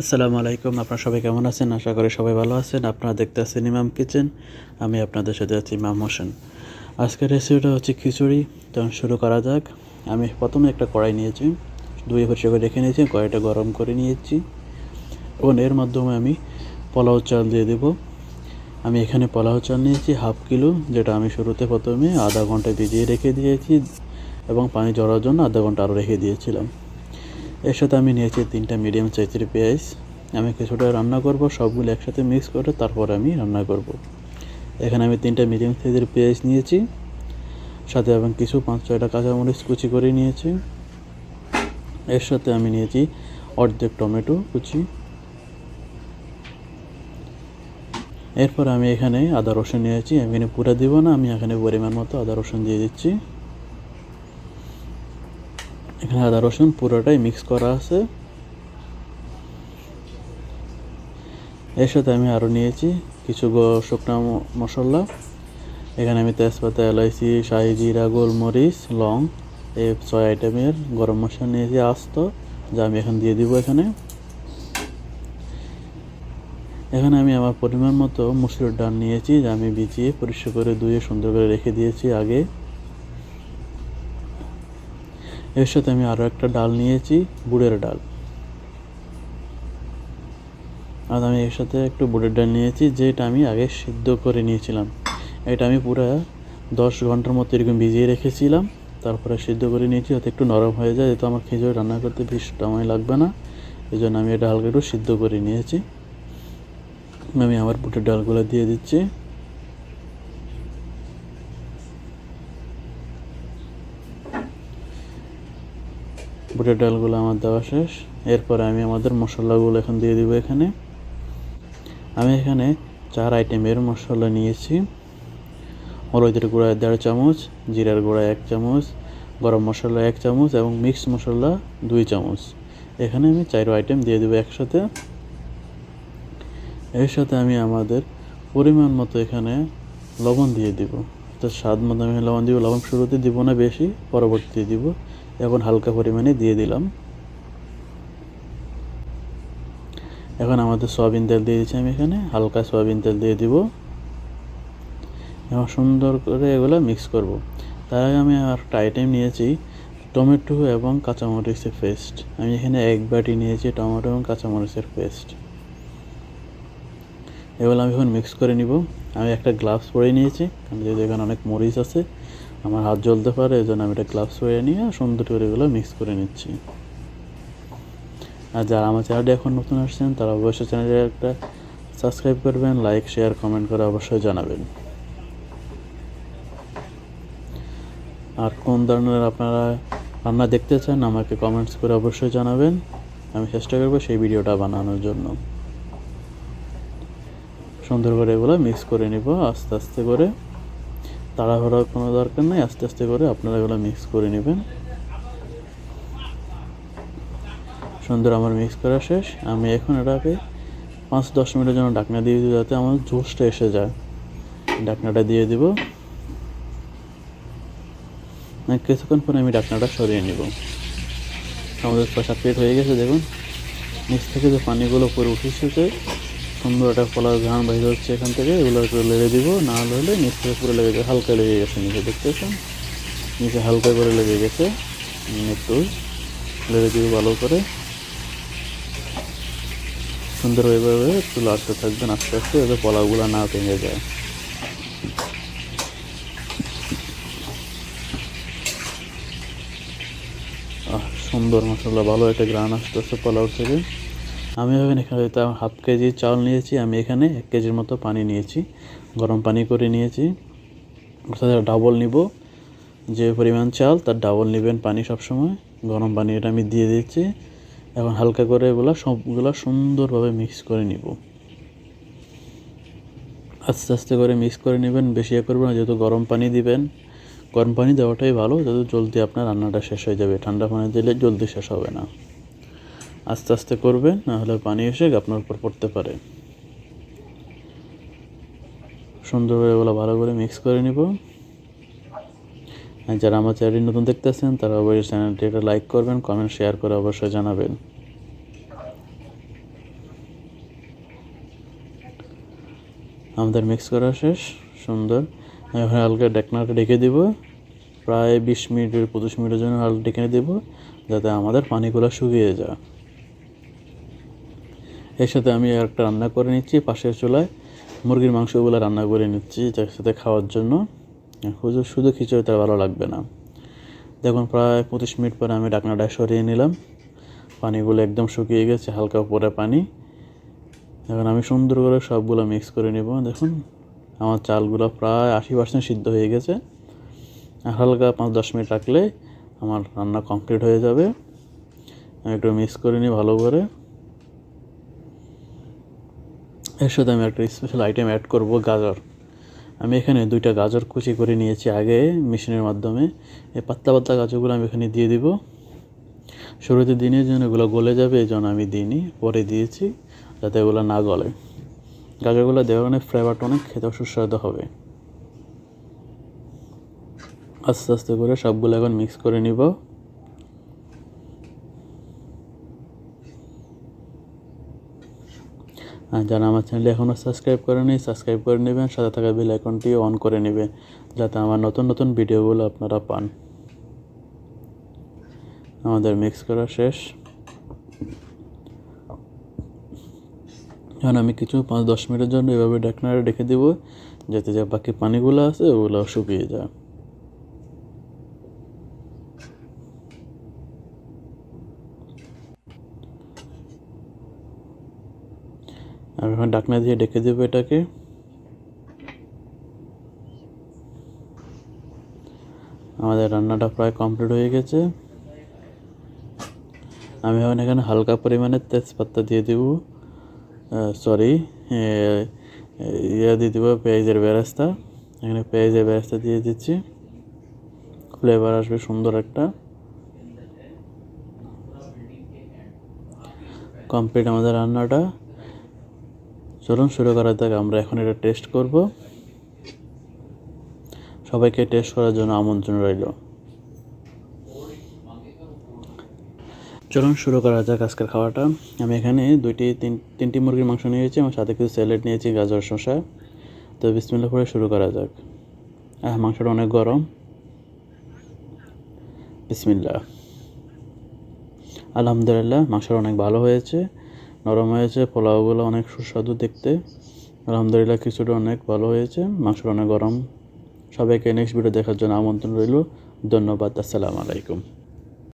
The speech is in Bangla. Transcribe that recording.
আসসালামু আলাইকুম, আপনারা সবাই কেমন আছেন? আশা করি সবাই ভালো আছেন। আপনারা দেখতে আছেন ইমাম কিচেন, আমি আপনাদের সাথে আছি ইমাম হোসেন। আজকের রেসিপিটা হচ্ছে খিচুড়ি। তো শুরু করা যাক। আমি প্রথমে একটা কড়াই নিয়েছি, দুই পরিষ্কার করে রেখে নিয়েছি, কড়াইটা গরম করে নিয়েছি। এবং এর মাধ্যমে আমি পোলাও চাল দিয়ে দেব। আমি এখানে পোলাও চাল নিয়েছি হাফ কিলো, যেটা আমি শুরুতে প্রথমে আধা ঘণ্টা ভিজিয়ে রেখে দিয়েছি এবং পানি জড়ার জন্য আধা ঘণ্টা আরও রেখে দিয়েছিলাম। এর সাথে আমি নিয়েছি তিনটা মিডিয়াম সাইজের পেঁয়াজ। আমি কিছুটা রান্না করব, সবগুলো একসাথে মিক্স করে তারপর আমি রান্না করব। এখানে আমি তিনটা মিডিয়াম সাইজের পেঁয়াজ নিয়েছি, সাথে এবং কিছু পাঁচ ছয়টা কাঁচামরিচ কুচি করে নিয়েছি। এর সাথে আমি নিয়েছি অর্ধেক টমেটো কুচি। এরপর আমি এখানে আদা রসুন নিয়েছি, আমি এখানে পুরা দিব না, আমি এখানে পরিমাণ মতো আদা রসুন দিয়ে দিচ্ছি। আদা রসুন পুরোটাই মিক্স করা আছে। এর সাথে আমি আরও নিয়েছি কিছু শুকনো মশলা। এখানে আমি তেজপাতা, এলাইচি, শাহি জিরা, গোলমরিচ, লং, এই ছয় আইটেমের গরম মশলা নিয়েছি আস্ত, যা আমি এখন দিয়ে দিব এখানে। এখানে আমি আমার পরিমাণ মতো মুসুর ডাল নিয়েছি, যা আমি ভিজিয়ে পরিষ্কার করে ধুয়ে সুন্দর করে রেখে দিয়েছি আগে। এর সাথে আমি আরও একটা ডাল নিয়েছি, বুড়ের ডাল। আর আমি এর সাথে একটু বুড়ের ডাল নিয়েছি, যেটা আমি আগে সিদ্ধ করে নিয়েছিলাম। এটা আমি পুরো দশ ঘণ্টার মতো এরকম ভিজিয়ে রেখেছিলাম, তারপরে সিদ্ধ করে নিয়েছি, যাতে একটু নরম হয়ে যায়, যেহেতু আমার খিচুড়ি রান্না করতে বেশ সময় লাগবে না এই জন্য আমি এটা হালকা একটু সিদ্ধ করে নিয়েছি। আমি আমার বুটের ডালগুলো দিয়ে দিচ্ছি। বুটের ডালগুলো আমার দেওয়া শেষ। এরপরে আমি আমাদের মশলাগুলো এখন দিয়ে দিব এখানে। আমি এখানে চার আইটেমের মশলা নিয়েছি। হলুদের গুঁড়া দেড় চামচ, জিরার গুঁড়া এক চামচ, গরম মশলা এক চামচ এবং মিক্স মশলা দুই চামচ। এখানে আমি চার আইটেম দিয়ে দেবো একসাথে। এর সাথে আমি আমাদের পরিমাণ মতো এখানে লবণ দিয়ে দিব। তো স্বাদ মতো আমি লবণ দিব। লবণ শুরুতে দিব না বেশি, পরবর্তীতে দিব। এখন হালকা পরিমাণে দিয়ে দিলাম। এখন আমাদের সয়াবিন তেল দিয়ে দিচ্ছি আমি এখানে, হালকা সয়াবিন তেল দিয়ে দিব। এবং সুন্দর করে এগুলো মিক্স করব। তার আগে আমি আর একটা আইটেম নিয়েছি টমেটো এবং কাঁচামরিচের পেস্ট আমি এখানে এক বাটি নিয়েছি টমেটো এবং কাঁচামরিচের পেস্ট এগুলো আমি এখন মিক্স করে নিব। আমি একটা গ্লাভস পরে নিয়েছি। কারণ যেহেতু এখানে অনেক মরিচ আছে আমার হাত জ্বলতে পারে এই জন্য আমি এটা গ্লাভস পরে নিয়ে সুন্দর করে এগুলো মিক্স করে নিচ্ছি। আর যারা আমার চ্যানেলটি এখন নতুন আসছেন, তারা অবশ্যই চ্যানেলটি একটা সাবস্ক্রাইব করবেন লাইক শেয়ার কমেন্ট করে অবশ্যই জানাবেন। আর কোন ধরনের আপনারা রান্না দেখতে চান, আমাকে কমেন্টস করে অবশ্যই জানাবেন। আমি চেষ্টা করব সেই ভিডিওটা বানানোর জন্য। সুন্দর করে এগুলো মিক্স করে নিব, আস্তে আস্তে করে। তাড়াহুড়ার কোনো দরকার নেই, আস্তে আস্তে করে আপনারা এগুলো মিক্স করে নেবেন। সুন্দর আমার মিক্স করা শেষ। আমি এখন এটাকে পাঁচ দশ মিনিটের জন্য ডাকনা দিয়ে দিই যাতে আমার জুসটা এসে যায়। ডাকনাটা দিয়ে দিব। কিছুক্ষণ পরে আমি ডাকনাটা সরিয়ে নিব। আমাদের সাত প্লেট হয়ে গেছে, দেখুন। নিচ থেকে যে পানিগুলো উপরে উঠে এসেছে সুন্দর একটা কলার ঘান বাইরে হচ্ছে এখান থেকে, এগুলো একটু লেড়ে দিব, না হলে নিচ থেকে পুরো লেগে যায়, হালকা লেগে গেছে নিচে, দেখতেছেন? নিচে হালকা করে লেগে গেছে একটু লেড়ে দিব ভালো করে। সুন্দর এভাবে একটু লাড়তে থাকবেন, আস্তে আস্তে যাতে কলাগুলো না ভেঙে যায়। সুন্দর মশলা ভালো একটা গ্রান আসতেছে পোলাও থেকে। আমি এখানে এখানে হাফ কেজি চাল নিয়েছি, আমি এখানে এক কেজির মতো পানি নিয়েছি, গরম পানি করে নিয়েছি। অর্থাৎ ডাবল নিব, যে পরিমাণ চাল তার ডাবল নেবেন পানি সবসময়, গরম পানি এটা আমি দিয়ে দিচ্ছি এখন হালকা করে এগুলো সবগুলো সুন্দরভাবে মিক্স করে নিব। আস্তে আস্তে করে মিক্স করে নেবেন, বেশি ইয়ে করবেন যেহেতু গরম পানি দিবেন। গরম পানি দেওয়াটাই ভালো, যাতে জলদি আপনার রান্নাটা শেষ হয়ে যাবে। ঠান্ডা পানি দিলে জলদি শেষ হবে না। আস্তে আস্তে করবে, না হলে পানি এসে আপনার উপর পড়তে পারে। সুন্দরভাবে এগুলো ভালো করে মিক্স করে নিব। আর যারা আমার চ্যানেলটি নতুন দেখতেছেন তারা অবশ্যই চ্যানেলটি একটা লাইক করবেন কমেন্ট শেয়ার করে অবশ্যই জানাবেন। আমাদের মিক্স করা শেষ, সুন্দর। এখন হালকা ডেকনাটা ঢেকে দিব। প্রায় বিশ মিনিটের, পঁচিশ মিনিটের জন্য হালকা ঢেকে দেব, যাতে আমাদের পানিগুলো শুকিয়ে যায়। এর সাথে আমি একটা রান্না করে নিচ্ছি পাশের চুলায়। মুরগির মাংসগুলো রান্না করে নিচ্ছি যার সাথে খাওয়ার জন্য। শুধু শুধু খিচুড়ি তার ভালো লাগবে না। দেখুন, প্রায় পঁচিশ মিনিট পরে আমি ডাকনাটা সরিয়ে নিলাম। পানিগুলো একদম শুকিয়ে গেছে, হালকা উপরে পানি। এখন আমি সুন্দর করে সবগুলো মিক্স করে নেব। দেখুন, আমার চালগুলো প্রায় আশি পার্সেন্ট সিদ্ধ হয়ে গেছে। আর হালকা পাঁচ দশ মিনিট রাখলে আমার রান্না কমপ্লিট হয়ে যাবে। একটু মিক্স করে নিই ভালো করে। এর সাথে আমি একটা স্পেশাল আইটেম অ্যাড করব, গাজর। আমি এখানে দুইটা গাজর কুচি করে নিয়েছি আগে মেশিনের মাধ্যমে। এই পাতলা পাতলা গাজরগুলো আমি এখানে দিয়ে দিব। শুরুতে দিনে জন্য এগুলো গলে যাবে, এই জন্য আমি দিইনি, পরে দিয়েছি যাতে এগুলো না গলে। গাজরগুলো দেওয়ার কারণে ফ্লেভারটা অনেক খেতে সুস্বাদু হবে। আস্তে আস্তে করে সবগুলো এখন মিক্স করে নিব। যারা আমার চ্যানেলে এখনও সাবস্ক্রাইব করেনি সাবস্ক্রাইব করে নেবেন, সাথে থাকা বেল আইকনটি অন করে নেবেন, যাতে আমার নতুন নতুন ভিডিওগুলো আপনারা পান। আমাদের মিক্স করা শেষ। এখন আমি কিছু পাঁচ, দশ মিনিটের জন্য এভাবে ডাকনারে রেখে দেবো, যাতে যা বাকি পানিগুলো আছে, ওগুলো শুকিয়ে যায়। আমি এখন ডাকনা দিয়ে ডেকে দেবো এটাকে। আমাদের রান্নাটা প্রায় কমপ্লিট হয়ে গেছে। আমি এখন এখানে হালকা পরিমাণে তেজপাতা দিয়ে দেবো। সরি ইয়ে দিয়ে দেবো পেঁয়াজের বেরাস্তা। এখানে পেঁয়াজের বেরাস্তা দিয়ে দিচ্ছি। ফ্লেভার আসবে সুন্দর একটা। কমপ্লিট আমাদের রান্নাটা। চলুন শুরু করা যাক, আমরা এখন এটা টেস্ট করব। সবাইকে টেস্ট করার জন্য আমন্ত্রণ রইল। চলুন শুরু করা যাক আজকের খাওয়াটা আমি এখানে দুইটি, তিন, তিনটি মুরগির মাংস নিয়েছি আমার সাথে কিছু স্যালাড নিয়েছি, গাজর, শসা। তো বিসমিল্লা করে শুরু করা যাক। হ্যাঁ মাংসটা অনেক গরম। বিসমিল্লা আলহামদুলিল্লাহ, মাংসটা অনেক ভালো হয়েছে। নরম হয়েছে, পোলাওগুলো অনেক সুস্বাদু দেখতে। আলহামদুলিল্লাহ কিছুটা অনেক ভালো হয়েছে মাংসটা অনেক গরম। সবাইকে নেক্সট ভিডিও দেখার জন্য আমন্ত্রণ রইল। ধন্যবাদ, আসসালামু আলাইকুম।